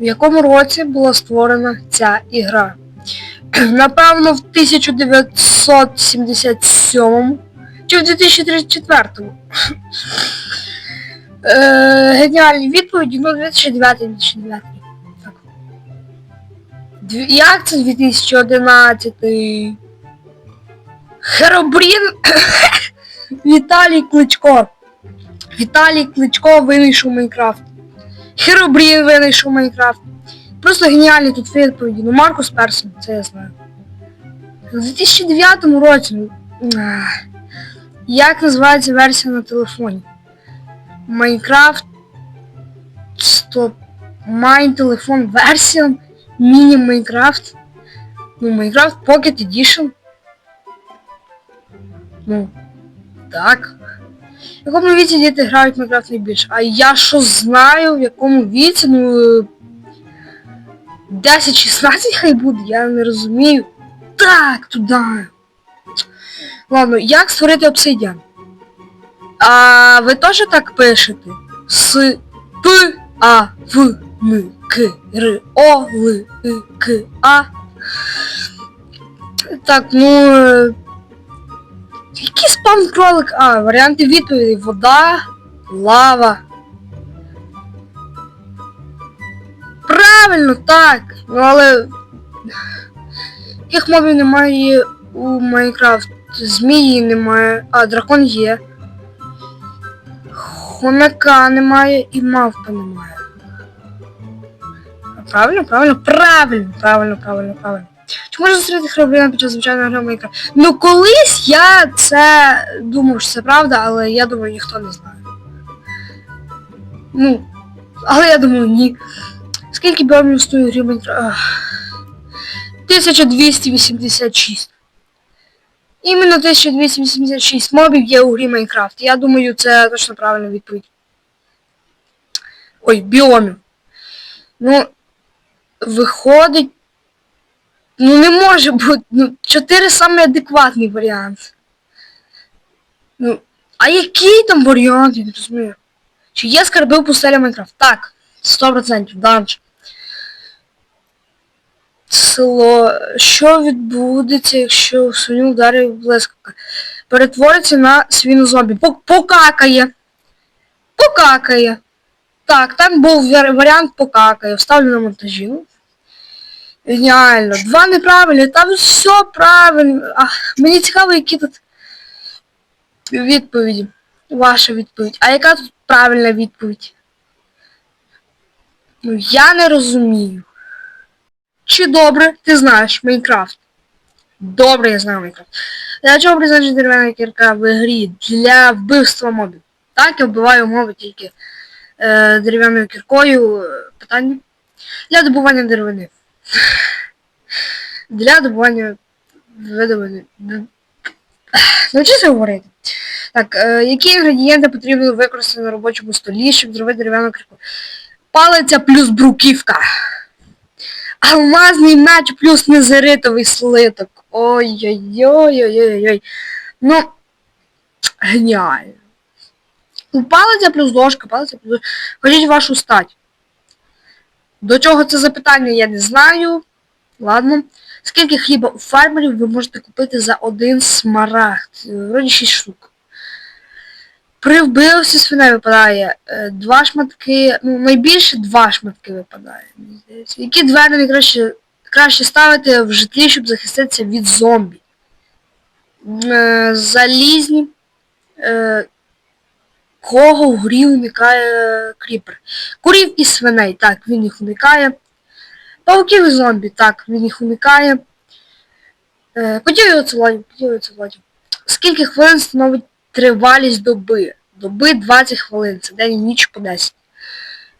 В якому році була створена ця ігра? Напевно, в 1977 чи в 2034. Е, геніальні відповіді, ну 2009 2009 Так. Як це 2011? Херобрін Віталій Кличко. Віталій Кличко винайшов Майнкрафт. Херобрін винайшов Майнкрафт. Просто геніальні тут відповіді. Ну Маркус Персон, це я знаю. У 2009 році. ну, Як називається версія на телефоні? Майнкрафт. Стоп. Майн телефон версія. Міні Майнкрафт. Ну, Майнкрафт Pocket Edition. Ну. Так. В якому віці діти грають Майнкрафт найбільше? А я що знаю, в якому віці, ну. е, 10-16 хай буде, я не розумію. Так, туди. Ладно, як створити обсидіан? А ви теж так пишете? С П А В Н К Р О Л И К А. Так, ну. Який спам кролик? А, варіанти відповіді. Вода, лава. Правильно, так. Ну але. Яких мобів немає у Майнкрафт? Змії немає. А, дракон є. Хомяка немає і мавпи немає. Правильно, правильно, правильно, правильно, правильно, правильно. Чи можна зустріти хробрина під час звичайного гри Майнкрафт? Ну колись я це думав, що це правда, але я думаю, ніхто не знає. Ну, але я думаю, ні. Скільки біомів стоїть грі Майнкрафт? 1286. Іменно 1286 мобів є у грі Майнкрафт. Я думаю, це точно правильна відповідь. Ой, біомів. Ну, виходить. Ну не може бути. Ну, 4 саме адекватний варіант. Ну, а який там варіант, я не розумію. Чи є скарби в пустелі Майнкрафт? Так, 100% данж. Село. Що відбудеться, якщо в свиню вдарить блискавка? Перетвориться на свінозомбі. Пок- Покакає. Покакає. Так, там був варіант покакає. Вставлю на монтажі. Ну, Геніально. Два неправильні, там все правильно. А, мені цікаво, які тут відповіді. Ваша відповідь. А яка тут правильна відповідь? Ну, я не розумію. Чи добре ти знаєш Майнкрафт? Добре, я знаю Майнкрафт. Для чого призначена дерев'яна кірка в грі? Для вбивства мобів. Так, я вбиваю моби тільки е, дерев'яною кіркою. Е, Питання? Для добування деревини. Для добування видобування. Навчися говорити. Так, е, які інгредієнти потрібно використати на робочому столі, щоб зробити дерев'яну кірку? Палиця плюс бруківка. Алмазний меч плюс незеритовий слиток. Ой-ой-ой-ой-ой-ой. Ну, геніально. Ну, Палиця плюс дошка, палиця плюс дошка. Кажіть вашу стать. До чого це запитання, я не знаю. Ладно. Скільки хліба у фермерів ви можете купити за один смарагд? Вроді 6 штук. При вбивстві свиней випадає е, два шматки, ну найбільше два шматки випадає. Які двері найкраще краще ставити в житлі, щоб захиститися від зомбі? Е, залізні. Е, кого в грі уникає кріпер? Курів і свиней, так, він їх уникає. Пауків і зомбі, так, він їх уникає. Е, котів і оцелотів, котів і оцелотів. Скільки хвилин становить тривалість доби? Доби 20 хвилин, це день і ніч по 10.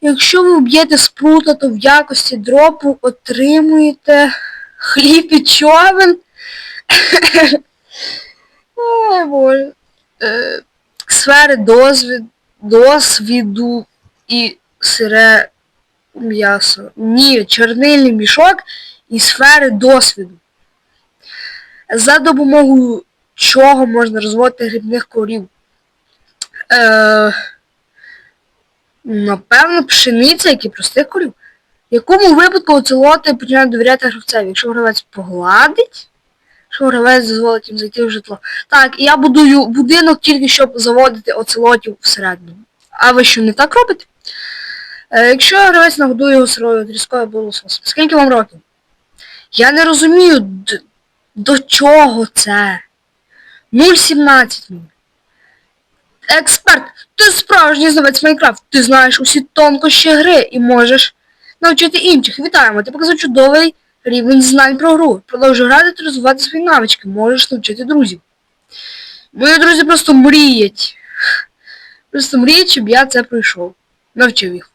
Якщо ви вб'єте спрута, то в якості дропу отримуєте хліб і човен. Ой, боже. Сфери дозвід, досвіду і сире м'ясо. Ні, чорнильний мішок і сфери досвіду. За допомогою чого можна розводити грибних корів. Е, напевно, пшениця, як і простих корів. В якому випадку оцелоти починають довіряти гравцеві, якщо гравець погладить, якщо гравець дозволить їм зайти в житло. Так, і я будую будинок тільки щоб заводити оцелотів всередину. А ви що не так робите? Е, якщо гравець нагодує його сирою тріскою або лососем. Скільки вам років? Я не розумію, д- до чого це. 0,17. Експерт, ти справжній знавець Майнкрафт. Ти знаєш усі тонкощі гри і можеш навчити інших. Вітаємо, ти показав чудовий рівень знань про гру. Продовжуй грати та розвивати свої навички. Можеш навчити друзів. Мої друзі просто мріять. Просто мріють, щоб я це пройшов. Навчив їх.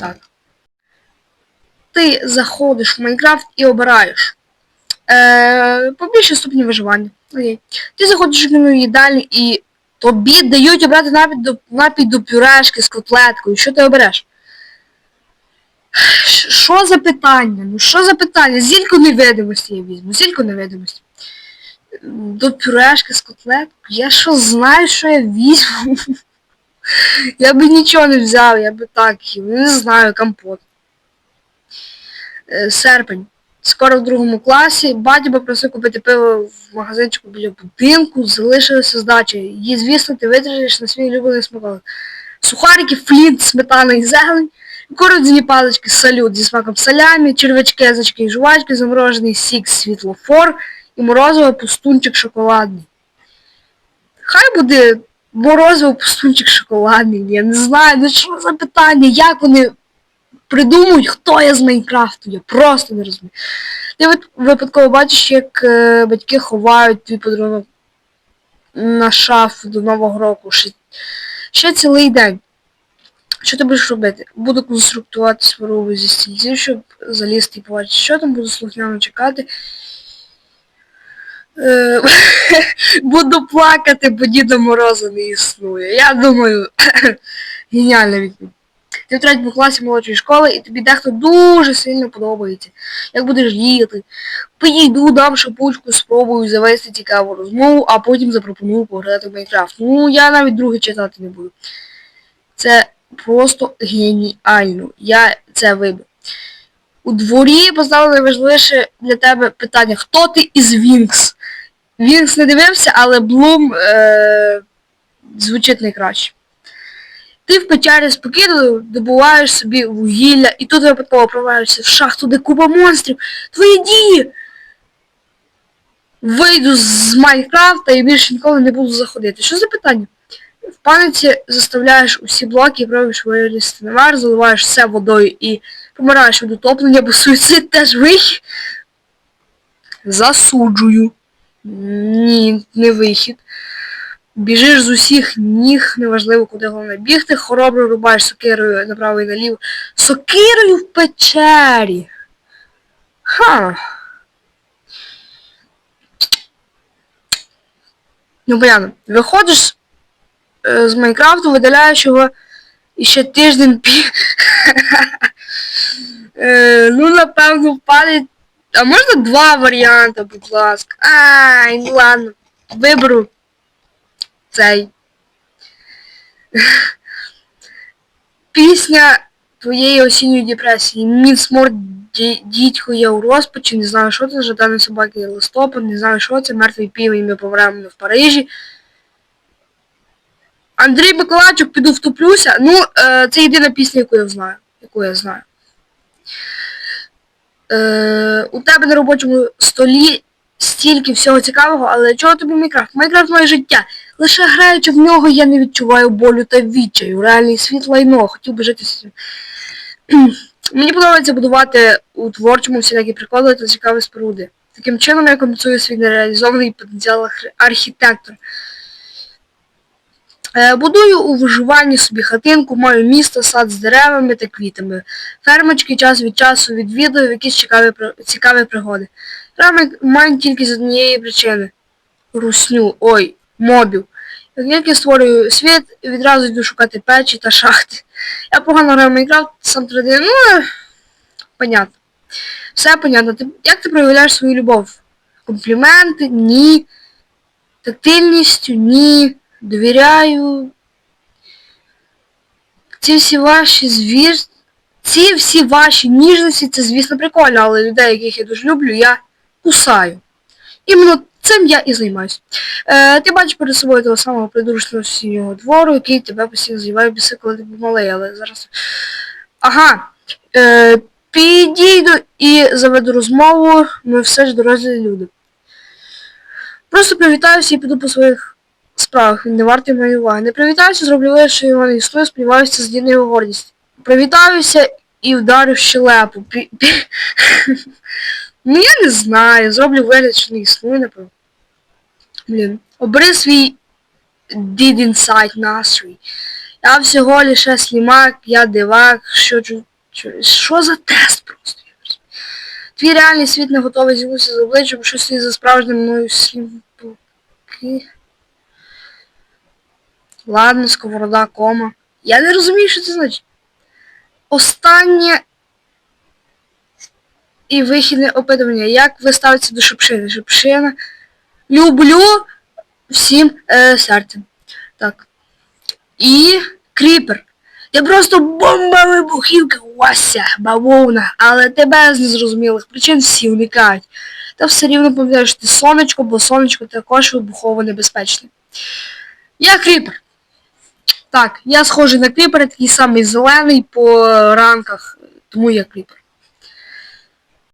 Так. Ти заходиш в Майнкрафт і обираєш. Е, побільше ступені виживання. Окей. Ти заходиш в меню їдальні і тобі дають обрати напій до, напій до пюрешки з котлеткою. Що ти обереш? Що за питання? Ну що за питання? Зільку невидимості я візьму. Зільку невидимості. До пюрешки з котлеткою. Я що знаю, що я візьму? Я би нічого не взяв, я би так. Не знаю, компот. Е, Серпень. Скоро в другому класі. Батя попросив купити пиво в магазинчику біля будинку, залишилася здача. Її, звісно, ти витратиш на свій улюблений смаколик. Сухарики, флінт, сметана і зелень, кукурудзяні палички, салют зі смаком салямі, червячки, язички і жувачки, заморожений сік, світлофор і морозиво пустунчик шоколадний. Хай буде морозиво пустунчик шоколадний, я не знаю, ну що за питання, як вони придумують, хто я з Майнкрафту, я просто не розумію. Ти випадково бачиш, як е, батьки ховають твій подарунок на шафу до Нового року. Ще, ще цілий день. Що ти будеш робити? Буду конструктувати свару зі стільців, щоб залізти і побачити, що там, буду слухняно чекати. Е, Буду плакати, бо Діда Мороза не існує. Я думаю, геніальна відповідь. Ти в третьому класі молодшої школи і тобі дехто дуже сильно подобається. Як будеш діяти? Підійду, дам шапучку, спробую завести цікаву розмову, а потім запропоную пограти в Майнкрафт. Ну, я навіть другий читати не буду. Це просто геніально. Я це вибив. У дворі поставили найважливіше для тебе питання, хто ти із Вінкс? Вінкс не дивився, але Блум е- звучить найкраще. Ти в печері спокійно добуваєш собі вугілля і тут випадково провалишся в шахту, де купа монстрів. Твої дії! Вийду з Майнкрафта і більше ніколи не буду заходити. Що за питання? В паниці заставляєш усі блоки пробуєш вилізти наверх, заливаєш все водою і помираєш від утоплення, бо суїцид теж вихід. Засуджую. Ні, не вихід. Біжиш з усіх ніг, неважливо куди головне бігти, хоробро рубаєш сокирою направо і наліво. Сокирою в печері. Ха. Ну, понятно. Виходиш з Майнкрафту, видаляєш його ще тиждень пі. Е, ну, напевно, впаде. А можна два варіанти, будь ласка. Ай, ну ладно. Виберу цей. Пісня твоєї осінньої депресії. Мій сморт дідько я у розпачі, не знаю, що це, жадані собаки листопад, не знаю, що це, мертвий пів і ми помремо в Парижі. Андрій Миколайчук, піду втоплюся. Ну, е, це єдина пісня, яку я знаю. Яку я знаю. Е, у тебе на робочому столі стільки всього цікавого, але чого тобі Майнкрафт? Майнкрафт моє життя. Лише граючи в нього, я не відчуваю болю та відчаю. Реальний світ лайно, хотів би жити. з- Мені подобається будувати у творчому всілякі приколи та цікаві споруди. Таким чином я компенсую свій нереалізований потенціал арх- архітектора. Е, Будую у виживанні собі хатинку, маю місто, сад з деревами та квітами. Фермочки час від часу відвідую якісь цікаві, цікаві пригоди. Ферми маю тільки з однієї причини. Русню, ой, мобів. Як тільки створюю світ, відразу йду шукати печі та шахти. Я погано граю Майнкрафт, сам 3D, ну, е, понятно. Все понятно. Ти, як ти проявляєш свою любов? Компліменти? Ні. Тактильністю? Ні. Довіряю. Ці всі ваші звір... ці всі ваші ніжності, це, звісно, прикольно, але людей, яких я дуже люблю, я кусаю. Іменно цим я і займаюся. Е, ти бачиш перед собою того самого придурочного синього двору, який тебе постійно з'їває біси, коли ти був малий, але зараз. Ага. Е, підійду і заведу розмову, ми все ж дорослі люди. Просто привітаюся і піду по своїх справах, він не вартий моєї уваги. Не привітаюся, зроблю вигляд, що його не існує, сподіваюся, здійснює його гордість. Привітаюся і вдарю щелепу. Пі- Ну я не знаю, зроблю вигляд, що не існує, напевно. Блін. Обери свій did inside настрій. Я всього лише слімак, я дивак, що чу... Що за тест просто? Твій реальний світ не готовий зігнутися з обличчям, що стоїть за справжнім мною слімки. Ладно, сковорода, кома. Я не розумію, що це значить. Останнє і вихідне опитування. Як ви ставитеся до шипшини? Шипшина. Люблю всім е, серцем. Так. І кріпер. Я просто бомба вибухівка, Вася, бавовна, але тебе з незрозумілих причин всі уникають. Та все рівно пам'ятаєш, ти сонечко, бо сонечко також вибухово небезпечне. Я кріпер. Так, я схожий на кріпера, такий самий зелений по ранках, тому я кріпер.